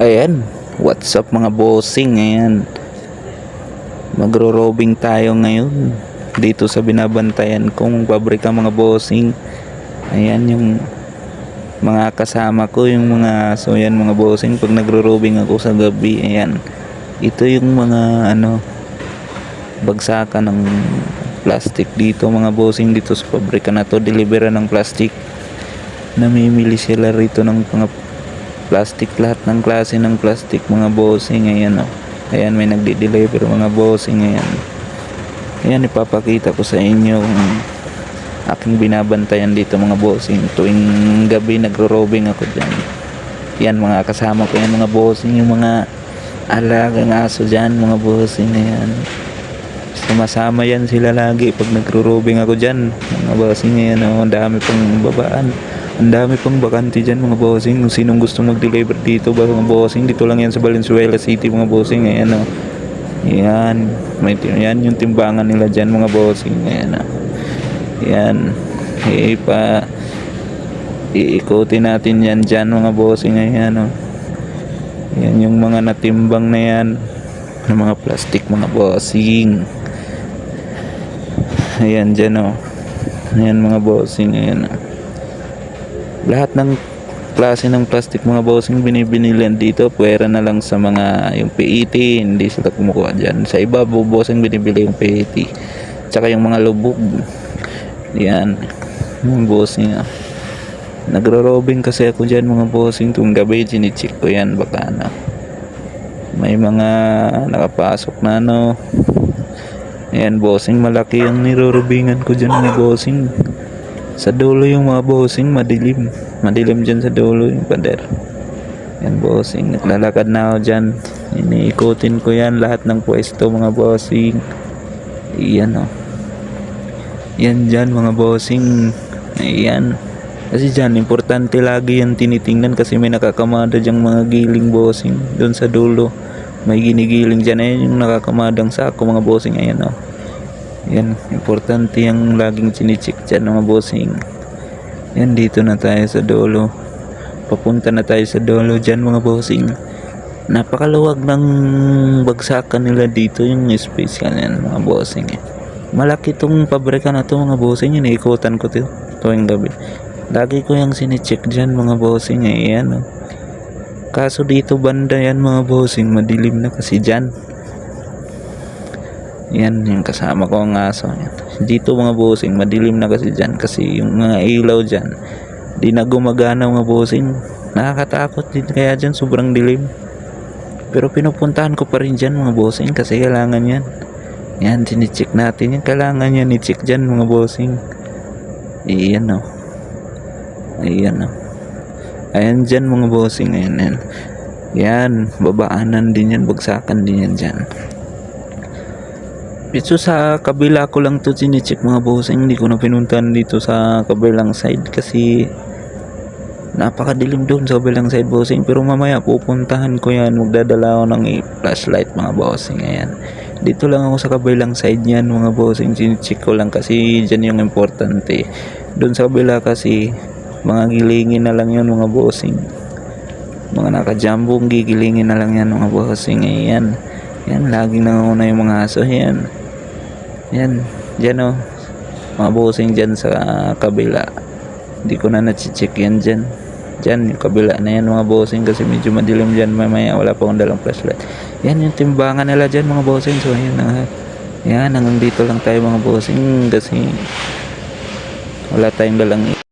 Ayan, what's up mga bossing? Ayan, magro-robing tayo ngayon. Dito sa binabantayan kong pabrika mga bossing. Ayan yung mga kasama ko, yung mga, so yan mga bossing, pag nagro-robing ako sa gabi, ayan, ito yung mga ano, bagsakan ng plastic dito mga bossing. Dito sa pabrika na to, deliveran ng plastic. Namimili sila rito ng mga plastic lahat ng klase ng plastic mga bossing ayan o ayan may nagdi-deliver mga bossing ayan. Ayan ipapakita ko sa inyo kung aking binabantayan dito mga bossing. Tuwing gabi nagro-robing ako dyan. Yan mga kasama ko yan mga bossing yung mga alagang aso dyan mga bossing ayan. Sumasama yan sila lagi pag nagro-robing ako dyan mga bossing ayan o ang dami pang babaan ang dami pang bakante dyan mga bossing. Kung sinong gusto mag-deliver dito ba mga bossing? Dito lang yan sa Valenzuela City mga bossing. Ayan o yan may tim- yan yung timbangan nila dyan mga bossing. Ayan o yan ipa iikutin natin yan dyan mga bossing. Ayan o yan yung mga natimbang na yan. Ng mga plastic mga bossing. Ayan dyan o ayan mga bossing. Ayan o lahat ng klase ng plastic mga bossing binibinilan dito. Pwera na lang sa mga yung PET hindi sila kumukuha dyan. Sa iba bossing binibili yung PET tsaka yung mga lubog. Yan. Yung bossing ah. nagro-robing kasi ako dyan mga bossing. Tuwing gabi chinicheck ko yan. Baka ano may mga nakapasok na ano. Ayan bossing, malaki ang nirorobingan ko dyan mga bossing. Sa dulo yung mga bossing, madilim. Madilim dyan sa dulo yung pader. Yan bossing, naglalakad na ako dyan. Iniikutin ko yan lahat ng pwesto mga bossing. Iyan o. Yan dyan mga bossing. Ayan. Kasi dyan, importante lagi yan tinitingnan kasi may nakakamada dyan mga giling bossing. Doon sa dulo. May ginigiling dyan. Ayan yung nakakamadang sako mga bossing. Ayan o. Yan, importante yung laging chinicheck dyan mga bossing. Yan, dito na tayo sa dulo. Papunta na tayo sa dulo dyan mga bossing. Napakaluwag ng bagsakan nila dito yung space yan mga bossing. Eh. Malaki tong pabrika na to mga bossing. Yun, ikutan ko to tuwing gabi. Lagi ko yung sinicheck dyan mga bossing. Eh. Yan, oh. Kaso dito banda yan mga bossing, madilim na kasi dyan. Yan yung kasama ko ang aso. Yan. Dito mga bossing, madilim na kasi dyan kasi yung mga ilaw dyan, di na gumagana mga bossing. Nakakatakot din kaya dyan sobrang dilim. Pero pinupuntahan ko pa rin dyan mga bossing kasi kailangan yan. Yan, sinicheck natin yan. Kailangan yan i-check dyan mga bossing. Iyan o. Ayan o. Ayan dyan mga bossing. Ayan, ayan. Yan, babaanan din yan. Bagsakan din yan dyan. Dito sa kabila ko lang to sinicheck mga bossing. Hindi ko na pinuntahan dito sa kabilang side kasi napakadilim doon sa kabilang side bossing. Pero mamaya pupuntahan ko yan. Magdadala ako ng flashlight mga bossing. Ayan. Dito lang ako sa kabilang side niyan mga bossing. Sinicheck ko lang kasi dyan yung importante. Doon sa kabila kasi mga gilingin na lang yun mga bossing. Mga nakajambong gigilingin na lang yan mga bossing. Ayan. Yan, laging nanguna yung mga aso. Yan. Yan. Diyan o. Mga bossing dyan sa kabila. Hindi ko na nachicheck yan dyan. Dyan, yung kabila na yan mga bossing kasi medyo madilim dyan. Mamaya wala pa akong dalang flashlight. Yan yung timbangan nila dyan mga bossing. So, yan na. Yan, hanggang dito lang tayo mga bossing kasi wala tayong dalang